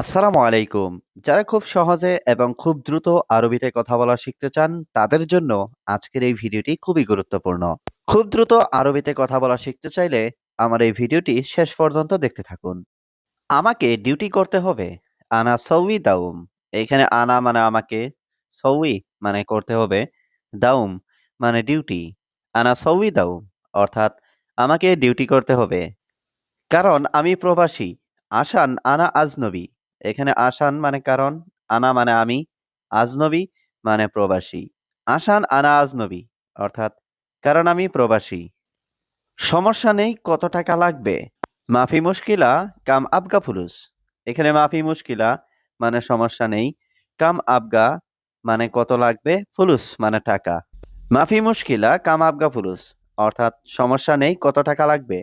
আসসালামু আলাইকুম। যারা খুব সহজে এবং খুব দ্রুত আরবিতে কথা বলা শিখতে চান, তাদের জন্য আজকের এই ভিডিওটি খুবই গুরুত্বপূর্ণ। খুব দ্রুত আরবিতে কথা বলা শিখতে চাইলে আমার এই ভিডিওটি শেষ পর্যন্ত দেখতে থাকুন। আমাকে ডিউটি করতে হবে। আনা সৌই দাউম। এখানে আনা মানে আমাকে, সউই মানে করতে হবে, দাউম মানে ডিউটি। আনা সৌই দাউম অর্থাৎ আমাকে ডিউটি করতে হবে। কারণ আমি প্রবাসী। আসান আনা আজনবী। এখানে আসান মানে কারণ, আনা মানে আমি, আজনবী মানে প্রবাসী। আসান আনা আজনবী অর্থাৎ কারণ আমি প্রবাসী। সমস্যা নেই কত টাকা লাগবে? মাফি মুশকিলা কাম আবগা ফুলুস। এখানে মাফি মুশকিলা মানে সমস্যা নেই, কাম আবগা মানে কত লাগবে, ফুলুস মানে টাকা। মাফি মুশকিলা কাম আবগা ফুলুস অর্থাৎ সমস্যা নেই কত টাকা লাগবে।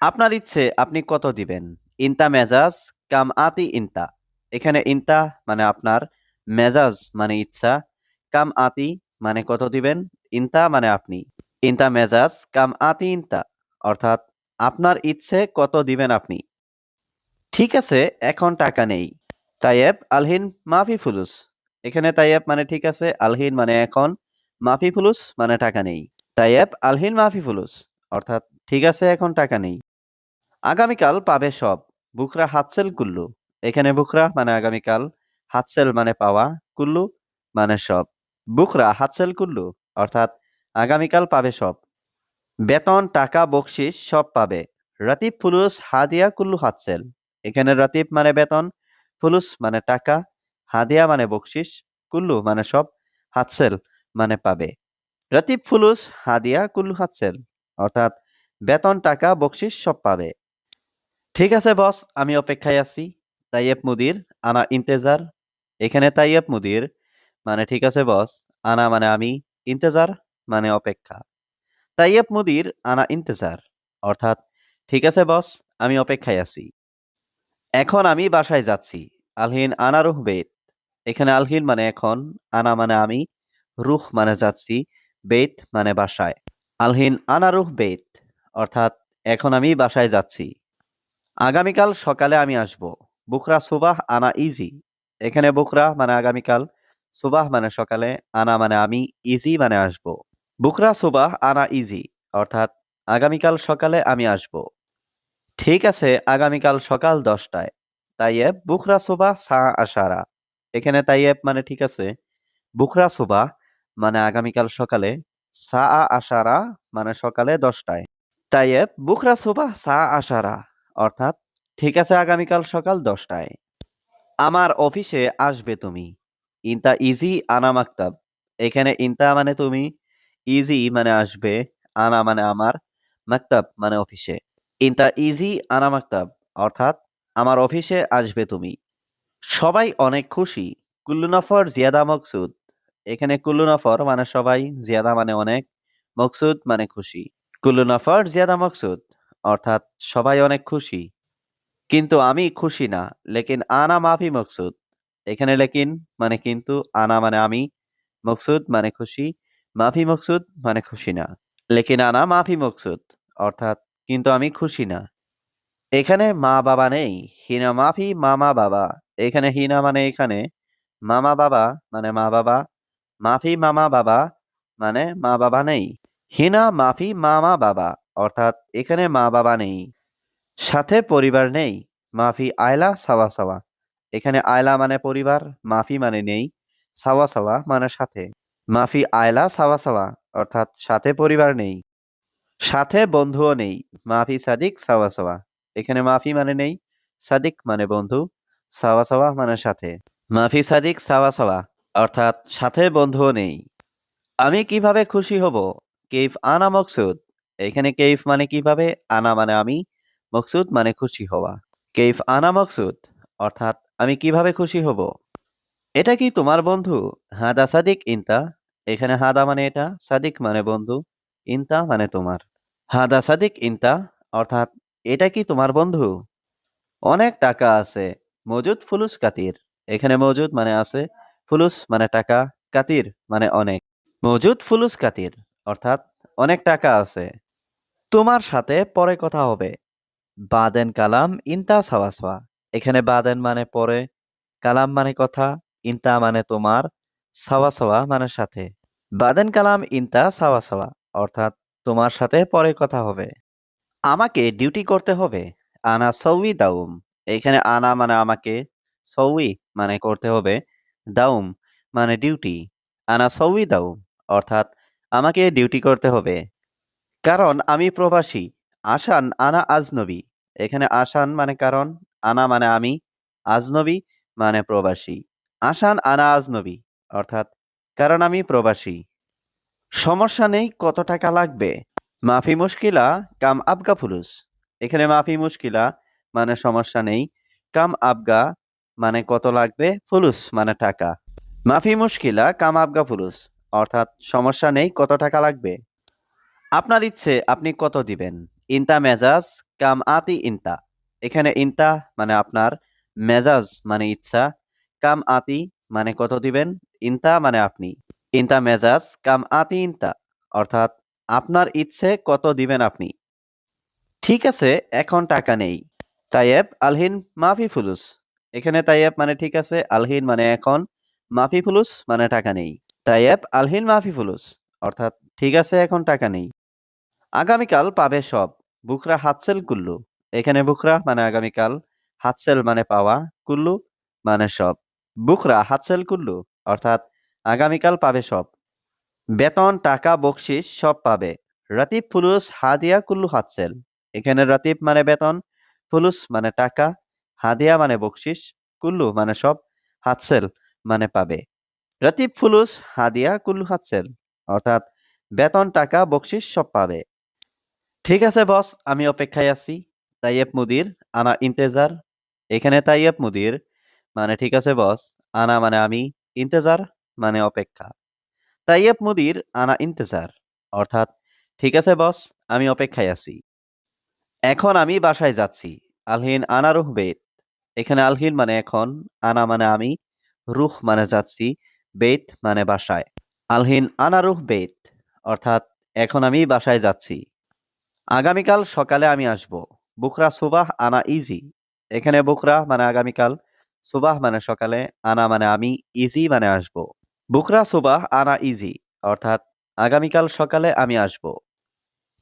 আপনার ইচ্ছে আপনি কত দিবেন? ইনতা মেজাজ কাম আতি ইনতা। এখানে ইনতা মানে আপনার, মেজাজ মানে ইচ্ছা, কাম আতি মানে কত দিবেন, ইনতা মানে আপনি। ইনতা মেজাজ কাম আতি ইনতা অর্থাৎ আপনার ইচ্ছে কত দিবেন আপনি। ঠিক আছে এখন টাকা নেই। তাইয়েব আলহিন মাফি ফুলুস। এখানে তাইয়েব মানে ঠিক আছে, আলহিন মানে এখন, মাফি ফুলুস মানে টাকা নেই। তাইয়েব আলহিন মাফি ফুলুস অর্থাৎ ঠিক আছে এখন টাকা নেই। আগামীকাল পাবে সব। বুকরা হাতসেল কুল্লু। এখানে বুকরা মানে আগামীকাল, হাতসেল মানে পাওয়া, কুল্লু মানে সব। বুকরা হাতসেল কুল্লু অর্থাৎ আগামীকাল পাবে সব। বেতন, টাকা, বকশিস সব পাবে। রাতিব ফুলুস হাদিয়া কুল্লু হাতসেল। এখানে রাতিব মানে বেতন, ফুলুস মানে টাকা, হাদিয়া মানে বকশিস, কুল্লু মানে সব, হাতসেল মানে পাবে। রাতিব ফুলুস হাদিয়া কুল্লু হাতসেল অর্থাৎ বেতন, টাকা, বকশিস সব পাবে। ঠিক আছে বস আমি অপেক্ষায় আছি। তাইয়েব মুদির আনা ইন্তেজার। এখানে তাইয়েব মুদির মানে ঠিক আছে বস, আনা মানে আমি, ইন্তেজার মানে অপেক্ষা। তাইয়েব মুদির আনা ইন্তেজার অর্থাৎ ঠিক আছে বস আমি অপেক্ষায় আছি। এখন আমি বাসায় যাচ্ছি। আলহিন আনা রুহ বেত। এখানে আলহিন মানে এখন, আনা মানে আমি, রুহ মানে যাচ্ছি, বেত মানে বাসায়। আলহিন আনা রুহ বেত অর্থাৎ এখন আমি বাসায় যাচ্ছি। আগামীকাল সকালে আমি আসব। বুকরা সুবাহ আনা ইজি। এখানে বুকরা মানে আগামীকাল, সুবাহ মানে সকালে, আনা মানে আমি, ইজি মানে আসব। বুকরা সুবাহ আনা ইজি অর্থাৎ আগামীকাল সকালে আমি আসব। ঠিক আছে আগামীকাল সকাল দশটায়। তাইয়েব বুকরা সুবাহ সা আশারা। এখানে তাইয়েব মানে ঠিক আছে, বুকরা সুবাহ মানে আগামীকাল সকালে, সা আশারা মানে সকালে দশটায়। তাইয়েব বুকরা সুবাহ সা আশারা অর্থাৎ ঠিক আছে আগামীকাল সকাল দশটায়। আমার অফিসে আসবে তুমি। ইনতা ইজি আনা মাকতাব। এখানে ইনতা মানে তুমি, ইজি মানে আসবে, আনা মানে আমার, মাকতাব মানে অফিসে। ইনতা ইজি আনা মাকতাব অর্থাৎ আমার অফিসে আসবে তুমি। সবাই অনেক খুশি। কুল্লু নফর জিয়াদা মকসুদ। এখানে কুল্লু নফর মানে সবাই, জিয়াদা মানে অনেক, মকসুদ মানে খুশি। কুল্লু নফর জিয়াদা মকসুদ অর্থাৎ সবাই অনেক খুশি। কিন্তু আমি খুশি না। লেকিন আনা মাফি মকসুদ। এখানে লেকিন মানে কিন্তু, আনা মানে আমি, মকসুদ মানে খুশি, মাফি মকসুদ মানে খুশি না। লেকিন আনা মাফি মকসুদ অর্থাৎ কিন্তু আমি খুশি না। এখানে মা বাবা নেই। হিনা মাফি মামা বাবা। এখানে হিনা মানে এখানে, মামা বাবা মানে মা বাবা, মাফি মামা বাবা মানে মা বাবা নেই। হিনা মাফি মামা বাবা অর্থাৎ এখানে মা বাবা নেই। সাথে পরিবার নেই। মাফি আয়লা সাওয়া সাওয়া। এখানে আয়লা মানে পরিবার, মাফি মানে নেই, সাওয়া সাওয়া মানে সাথে। মাফি আয়লা সাওয়া সাওয়া অর্থাৎ সাথে পরিবার নেই। সাথে বন্ধুও নেই। মাফি সাদিক সাওয়া সাওয়া। এখানে মাফি মানে নেই, সাদিক মানে বন্ধু, সাওয়া সাওয়া মানে সাথে। মাফি সাদিক সাওয়া সাওয়া অর্থাৎ সাথে বন্ধুও নেই। আমি কীভাবে খুশি হব? কেইফ আনা মকসুদ। এখানে কেইফ মানে কীভাবে, আনা মানে আমি, মকসুদ মানে খুশি হওয়া। কেইফ আনা মকসুদ অর্থাৎ আমি কীভাবে খুশি হব? এটা কি তোমার বন্ধু? হাদা সাদিক ইনতা। এখানে হাদা মানে এটা, সাদিক মানে বন্ধু, ইনতা মানে তোমার। হাদা সাদিক ইনতা অর্থাৎ এটা কি তোমার বন্ধু? অনেক টাকা আছে। মজুদ ফুলুস কাতির। এখানে মজুদ মানে আছে, ফুলুস মানে টাকা, কাতির মানে অনেক। মজুদ ফুলুস কাতির অর্থাৎ অনেক টাকা আছে। তোমার সাথে পরে কথা হবে। বাদেন কালাম ইনতা সাওয়া সাওয়া। এখানে বাদেন মানে পরে, কালাম মানে কথা, ইনতা মানে তোমার সাওয়া সাওয়া মানে সাথে। বাদেন কালাম ইনতা সাওয়া সাওয়া অর্থাৎ তোমার সাথে পরে কথা হবে। আমাকে ডিউটি করতে হবে। আনা সৌই দাউম। এখানে আনা মানে আমাকে, সৌই মানে করতে হবে। দাউম মানে ডিউটি। আনা সৌই দাউম, অর্থাৎ আমাকে ডিউটি করতে হবে। কারণ আমি প্রবাসী। আসান আনা আজনবী। এখানে আসান মানে কারণ, আনা মানে আমি, আজনবী মানে প্রবাসী। আসান আনা আজনবী, অর্থাৎ কারণ আমি প্রবাসী। সমস্যা নেই কত টাকা লাগবে। মাফি মুশকিলা, কাম আবগা ফুলুস। এখানে মাফি মুশকিলা মানে সমস্যা নেই। কাম আবগা মানে কত লাগবে? ফুলুস মানে টাকা। মাফি মুশকিলা, কাম আবগা ফুলুস, অর্থাৎ সমস্যা নেই কত টাকা লাগবে। আপনার ইচ্ছে, আপনি কত দিবেন? ইনতা মেজাজ, কাম আতি ইনতা। এখানে ইনতা মানে আপনার, মেজাজ মানে ইচ্ছা, কাম আতি মানে কত দিবেন? ইনতা মানে আপনি। ইনতা মেজাজ, কাম আতি ইনতা। অর্থাৎ, আপনার ইচ্ছে কত দিবেন আপনি? ঠিক আছে, এখন টাকা নেই। তাইয়েব, আলহিন, মাফি ফুলুস। এখানে তাইয়েব মানে ঠিক আছে, আলহিন মানে এখন, মাফি ফুলুস মানে টাকা নেই। তাইয়েব, আলহিন, মাফি ফুলুস। অর্থাৎ, ঠিক আছে, এখন টাকা নেই। আগামীকাল পাবে সব। বুকরা হাতসেল কুল্লু। এখানে বুকরা মানে আগামীকাল। হাতসেল মানে পাওয়া, কুল্লু মানে সব। বুকরা হাতসেল কুল্লু, অর্থাৎ আগামীকাল পাবে সব। বেতন, টাকা, বকশিস সব পাবে। রাতিব, ফুলুস, হাদিয়া, কুল্লু, হাতসেল। এখানে রাতিব মানে বেতন, ফুলুস মানে টাকা, হাদিয়া মানে বকশিস, কুল্লু মানে সব, হাতসেল মানে পাবে। রাতিব, ফুলুস, হাদিয়া, কুল্লু, হাতসেল। অর্থাৎ বেতন, টাকা, বকশিস সব পাবে। ঠিক আছে বস আমি অপেক্ষায় আছি। তাইয়েব মুদির, আনা ইন্তেজার। এখানে তাইয়েব মুদির মানে ঠিক আছে বস আনা মানে আমি, ইন্তেজার মানে অপেক্ষা। তাইয়েব মুদির, আনা ইন্তেজার, অর্থাৎ, ঠিক আছে বস আমি অপেক্ষায় আছি। এখন আমি বাসায় যাচ্ছি। আলহিন আনা রুহ বেত। এখানে আলহিন মানে এখন, আনা মানে আমি, রুহ মানে যাচ্ছি, বেত মানে বাসায়। আলহিন আনা রুহ বেত, অর্থাৎ, এখন আমি বাসায় যাচ্ছি। আগামীকাল সকালে আমি আসব। বুকরা সুবাহ আনা ইজি এখানে বুকরা মানে আগামীকাল। সুবাহ মানে সকালে, আনা মানে আমি ইজি মানে আসব। বুকরা সুবাহ আনা ইজি অর্থাৎ আগামীকাল সকালে আমি আসব।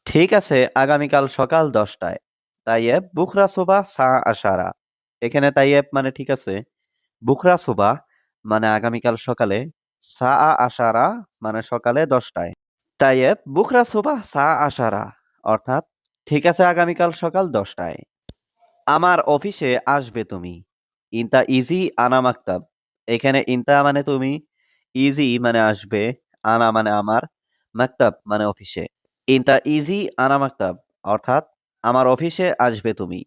ঠিক আছে, আগামীকাল সকাল দশটায়। তাইয়েব বুকরা সুবাহ সা আশারা। এখানে তাইয়েব মানে ঠিক আছে। বুকরা সুবাহ মানে আগামীকাল সকালে, সা আশারা মানে সকালে দশটায়। তাইয়েব বুকরা সুবাহ সা আশারা। অর্থাৎ, ঠিক আছে আগামীকাল সকাল দশটায়। আমার অফিসে আসবে তুমি। ইনতা ইজি আনা মাকতাব। এখানে ইনতা মানে তুমি, ইজি মানে আসবে, আনা মানে আমার মাকতাব মানে অফিসে। ইনতা ইজি আনা মাকতাব, অর্থাৎ, আমার অফিসে আসবে তুমি।